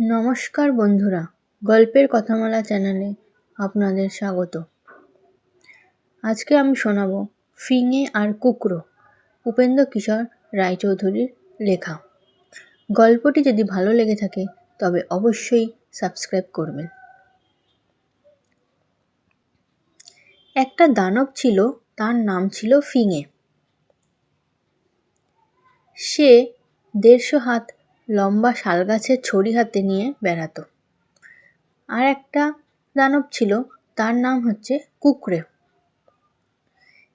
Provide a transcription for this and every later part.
নমস্কার বন্ধুরা, গল্পের কথামালা চ্যানেলে আপনাদের স্বাগত। আজকে আমি শোনাব ফিঙে আর কুকরো, উপেন্দ্র কিশোর রায়চৌধুরীর লেখা। গল্পটি যদি ভালো লেগে থাকে, তবে অবশ্যই সাবস্ক্রাইব করবেন। একটা দানব ছিল, তার নাম ছিল ফিঙে। সে দেড়শো হাত লম্বা শালগাছের ছড়ি হাতে নিয়ে বেড়াতো। আর একটা দানব ছিল, তার নাম হচ্ছে কুকরে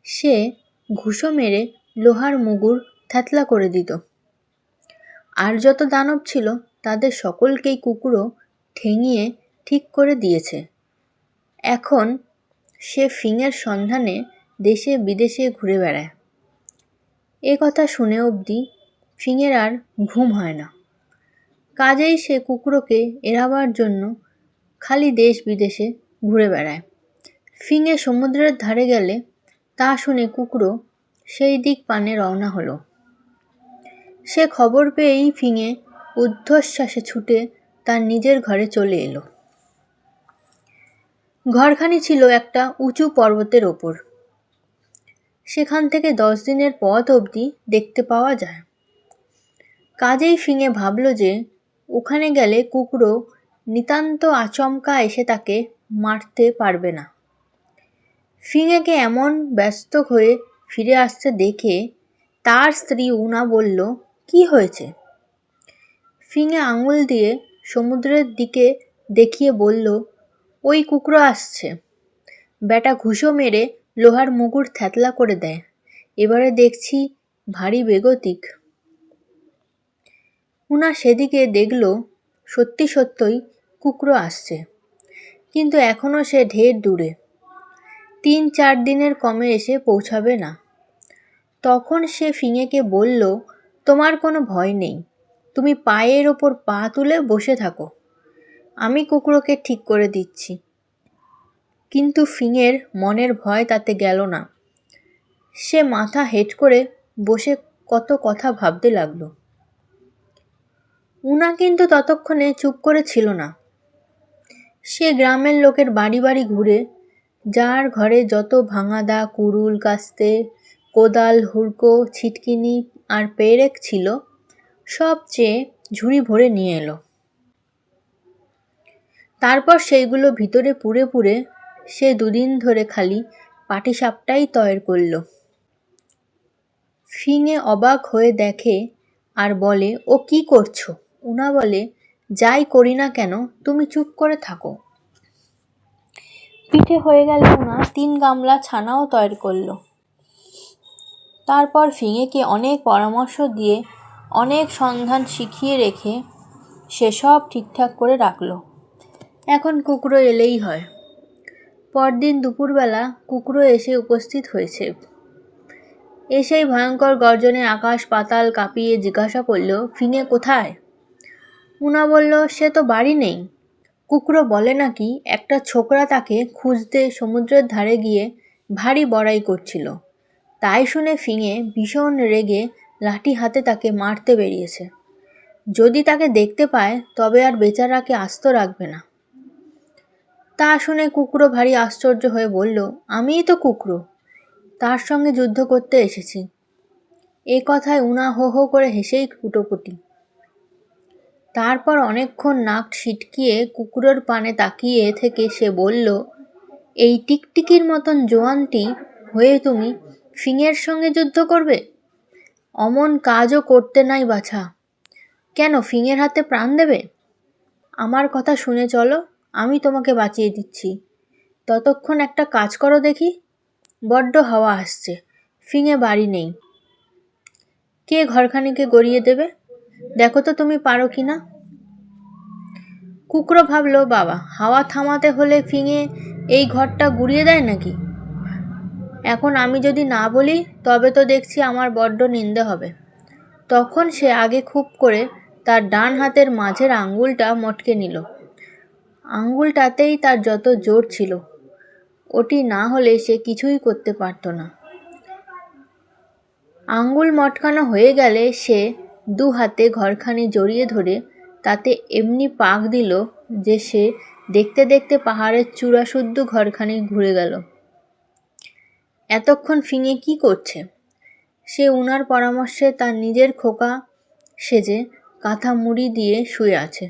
সে ঘুষো মেরে লোহার মুগুর থ্যাতলা করে দিত। আর যত দানব ছিল, তাদের সকলকেই কুকুরও ঠেঙিয়ে ঠিক করে দিয়েছে। এখন সে ফিঙের সন্ধানে দেশে বিদেশে ঘুরে বেড়ায়। এ কথা শুনে অবধি ফিঙের আর ঘুম হয় না। কাজেই সে কুকুরকে এড়াবার জন্য খালি দেশ বিদেশে ঘুরে বেড়ায়। ফিঙে সমুদ্রের ধারে গেলে তা শুনে কুকুরো সেই দিক পানে রওনা হলো। সে খবর পেয়েই ফিঙে ঊর্ধ্বশ্বাসে ছুটে তার নিজের ঘরে চলে এলো। ঘরখানি ছিল একটা উঁচু পর্বতের ওপর। সেখান থেকে দশ দিনের পথ অবধি দেখতে পাওয়া যায়। কাজেই ফিঙে ভাবল যে ওখানে গেলে কুকুরও নিতান্ত আচমকা এসে তাকে মারতে পারবে না। ফিঙেকে এমন ব্যস্ত হয়ে ফিরে আসতে দেখে তার স্ত্রী উনা বলল, কি হয়েছে? ফিঙে আঙুল দিয়ে সমুদ্রের দিকে দেখিয়ে বলল, ওই কুকুরো আসছে। বেটা ঘুষো মেরে লোহার মুগুর থ্যাতলা করে দেয়। এবারে দেখছি ভারী বেগতিক। উনা সেদিকে দেখল, সত্যি সত্যই কুকরো আসছে। কিন্তু এখনও সে ঢের দূরে। তিন চার দিনের কমে এসে পৌঁছাবে না। তখন সে ফিঙেকে বলল, তোমার কোনো ভয় নেই। তুমি পায়ের ওপর পা তুলে বসে থাকো। আমি কুকুরোকে ঠিক করে দিচ্ছি। কিন্তু ফিঙের মনের ভয় তাতে গেল না। সে মাথা হেট করে বসে কত কথা ভাবতে লাগল। উনা কিন্তু ততক্ষণে চুপ করে ছিল না। সে গ্রামের লোকের বাড়ি বাড়ি ঘুরে, যার ঘরে যত ভাঙাদা কুড়ুল কাস্তে, কোদাল, হুড়কো, ছিটকিনি আর পেরেক ছিল, সব চেয়ে ঝুড়ি ভরে নিয়ে এলো। তারপর সেইগুলো ভিতরে পুড়ে পুরে সে দুদিন ধরে খালি পাটিসাপটাই তয়ের করল। ফিঙে অবাক হয়ে দেখে আর বলে, ও কি করছ? উনা বলে, যাই করি না কেন, তুমি চুপ করে থাকো। পিঠে হয়ে গেল উনা, তিন গামলা ছানাও তৈরি করল। তারপর ফিঙেকে অনেক পরামর্শ দিয়ে, অনেক সন্ধান শিখিয়ে রেখে সেসব ঠিকঠাক করে রাখল। এখন কুকুরো এলেই হয়। পরদিন দুপুরবেলা কুকুরো এসে উপস্থিত হয়েছে। এসেই ভয়ঙ্কর গর্জনে আকাশ পাতাল কাঁপিয়ে জিজ্ঞাসা করল, ফিঙে কোথায়? উনা বলল, সে তো বাড়ি নেই। কুকুরো বলে নাকি, একটা ছোকরা তাকে খুঁজতে সমুদ্রের ধারে গিয়ে ভারী বড়াই করছিল। তাই শুনে ফিঙে ভীষণ রেগে লাঠি হাতে তাকে মারতে বেরিয়েছে। যদি তাকে দেখতে পায়, তবে আর বেচারাকে আস্ত রাখবে না। তা শুনে কুকুরো ভারী আশ্চর্য হয়ে বলল, আমিই তো কুকুরো। তার সঙ্গে যুদ্ধ করতে এসেছি। এ কথায় উনা হো হো করে হেসেই কুটোকুটি। তারপর অনেকক্ষণ নাক ছিটকিয়ে কুকুরের পানে তাকিয়ে থেকে সে বলল, এই টিকটিকির মতন জোয়ানটি, হয়ে তুমি ফিঙের সঙ্গে যুদ্ধ করবে? অমন কাজও করতে নাই বাছা। কেন ফিঙের হাতে প্রাণ দেবে? আমার কথা শুনে চলো, আমি তোমাকে বাঁচিয়ে দিচ্ছি। ততক্ষণ একটা কাজ করো দেখি। বড্ড হাওয়া আসছে, ফিঙে বাড়ি নেই। কে ঘরখানিকে গড়িয়ে দেবে? দেখো তো তুমি পারো কি না কুকরো ভাবলো, বাবা, হাওয়া থামাতে হলে ফিঙে এই ঘরটা গুড়িয়ে দেয় নাকি? এখন আমি যদি না বলি, তবে তো দেখছি আমার বড্ড নিন্দে হবে। তখন সে আগে খুব করে তার ডান হাতের মাঝের আঙ্গুলটা মটকে নিল। আঙ্গুলটাতেই তার যত জোর ছিল, ওটি না হলে সে কিছুই করতে পারত না। আঙ্গুল মটকানো হয়ে গেলে সে দু হাতে ঘরখানি জড়িয়ে ধরে তাতে এমনি পাক দিল যে সে দেখতে দেখতে পাহাড়ের চূড়া শুদ্ধ ঘরখানি ঘুরে গেল। এতক্ষণ ফিঙে কি করছে? সে উনার পরামর্শে তার নিজের খোকা সেজে কাঁথা মুড়ি দিয়ে শুয়ে আছে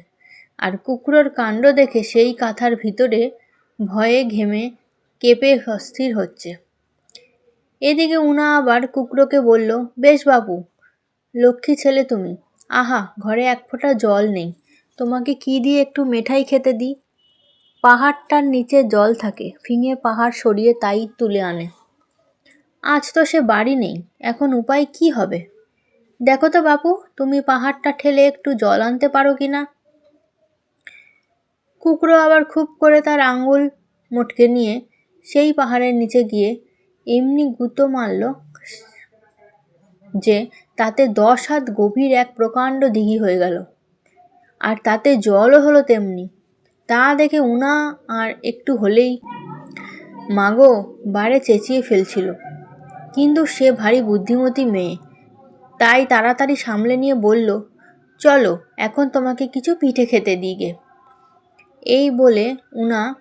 আর কুকুরের কাণ্ড দেখে সেই কাঁথার ভিতরে ভয়ে ঘেমে কেঁপে অস্থির হচ্ছে। এদিকে উনা আবার কুকরোকে বলল, বেশ বাবু লক্ষ্মী ছেলে তুমি। আহা, ঘরে এক ফোঁটা জল নেই। তোমাকে কি দিয়ে একটু মেঠাই খেতে দিই? পাহাড়টার নিচে জল থাকে, ফিঙে পাহাড় সরিয়ে তাই তুলে আনে। আজ তো সে বাড়ি নেই, এখন উপায় কি হবে? দেখো তো বাপু, তুমি পাহাড়টা ঠেলে একটু জল আনতে পারো কি না? কুকরো আবার খুব করে তার আঙ্গুল মোটকে নিয়ে সেই পাহাড়ের নিচে গিয়ে এমনি গুঁতো মারল যে তাতে দশ হাত গভীর এক প্রকাণ্ড দিঘি হয়ে গেল। আর তাতে জলও হলো তেমনি। তা দেখে উনা আর একটু হলেই মাগো বারে চেঁচিয়ে ফেলছিল। কিন্তু সে ভারী বুদ্ধিমতী মেয়ে। তাই তাড়াতাড়ি সামলে নিয়ে বলল, চলো, এখন তোমাকে কিছু পিঠে খেতে দিগে এই বলে উনা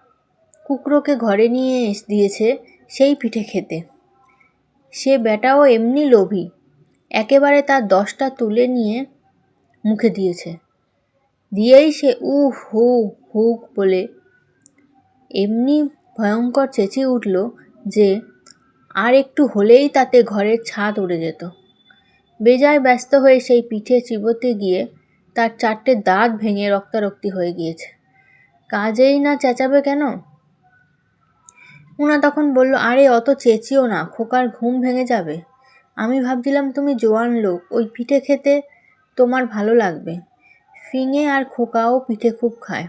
কুকরোকে ঘরে নিয়ে দিয়েছে সেই পিঠে খেতে। সে বেটাও এমনি লোভী। একেবারে তার দশটা তুলে নিয়ে মুখে দিয়েছে। দিয়েই সে উ হু হুক বলে এমনি ভয়ঙ্কর চেঁচিয়ে উঠল যে আর একটু হলেই তাতে ঘরের ছাদ উড়ে যেত। বেজায় ব্যস্ত হয়ে সেই পিঠে চিবোতে গিয়ে তার চারটে দাঁত ভেঙে রক্তারক্তি হয়ে গিয়েছে। কাজেই না চেঁচাবে কেন? উনা তখন বলল, আরে, অত চেঁচিও না, খোকার ঘুম ভেঙে যাবে। আমি ভাবছিলাম তুমি জোয়ান লোক, ওই পিঠে খেতে তোমার ভালো লাগবে। ফিঙে আর খোকাও পিঠে খুব খায়।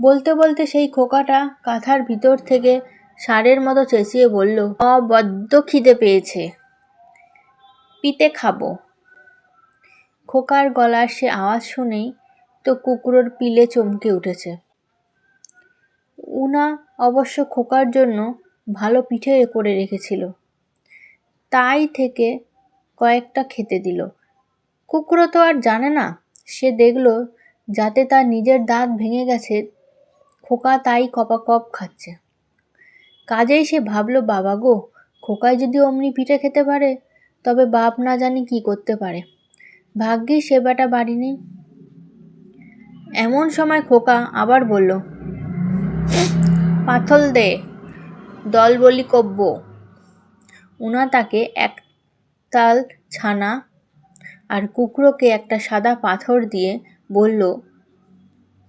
বলতে বলতে সেই খোকাটা কাঁথার ভিতর থেকে সারের মতো চেঁচিয়ে বলল অবদ্ধ খিদে পেয়েছে। পিতে খাব। খোকার গলার সে আওয়াজ শুনেই তো কুকুরের পিলে চমকে উঠেছে। উনা অবশ্য খোকার জন্য ভালো পিঠে করে রেখেছিল। তাই থেকে কয়েকটা খেতে দিল। কুকুরও তো আর জানে না। সে দেখল যাতে তার নিজের দাঁত ভেঙে গেছে, খোকা তাই কপাকপ খাচ্ছে। কাজেই সে ভাবলো, বাবা গো খোকায় যদি অমনি পিঠে খেতে পারে, তবে বাপ না জানি কি করতে পারে। ভাগ্যেই সে বেটা বাড়ি নেই। এমন সময় খোকা আবার বলল পাথল দে দল বলি কব্য উনা তাকে এক তাল ছানা আর কুকরোকে একটা সাদা পাথর দিয়ে বলল,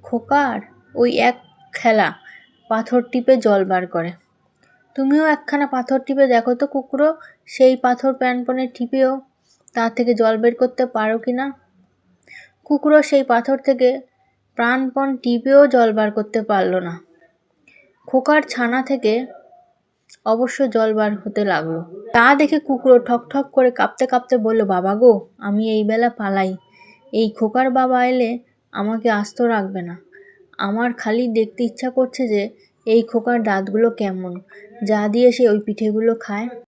খোকার, ওই এক খেলা, পাথর টিপে জল বার করে। তুমিও একখানা পাথর টিপে দেখো তো কুকুরো সেই পাথর প্যানপনে টিপেও তা থেকে জল বের করতে পারো কি না? কুকুরও সেই পাথর থেকে প্রাণপণ টিপেও জল বার করতে পারল না। খোকার ছানা থেকে অবশ্য জল বার হতে লাগল। তা দেখে কুকুরো ঠক ঠক করে কাঁপতে কাঁপতে বলল, বাবা গো, আমি এই বেলা পালাই। এই খোকার বাবা এলে আমাকে আস্ত রাখবে না। আমার খালি দেখতে ইচ্ছা করছে যে এই খোকার দাঁতগুলো কেমন। যা দিয়ে সে ওই পিঠেগুলো খায়।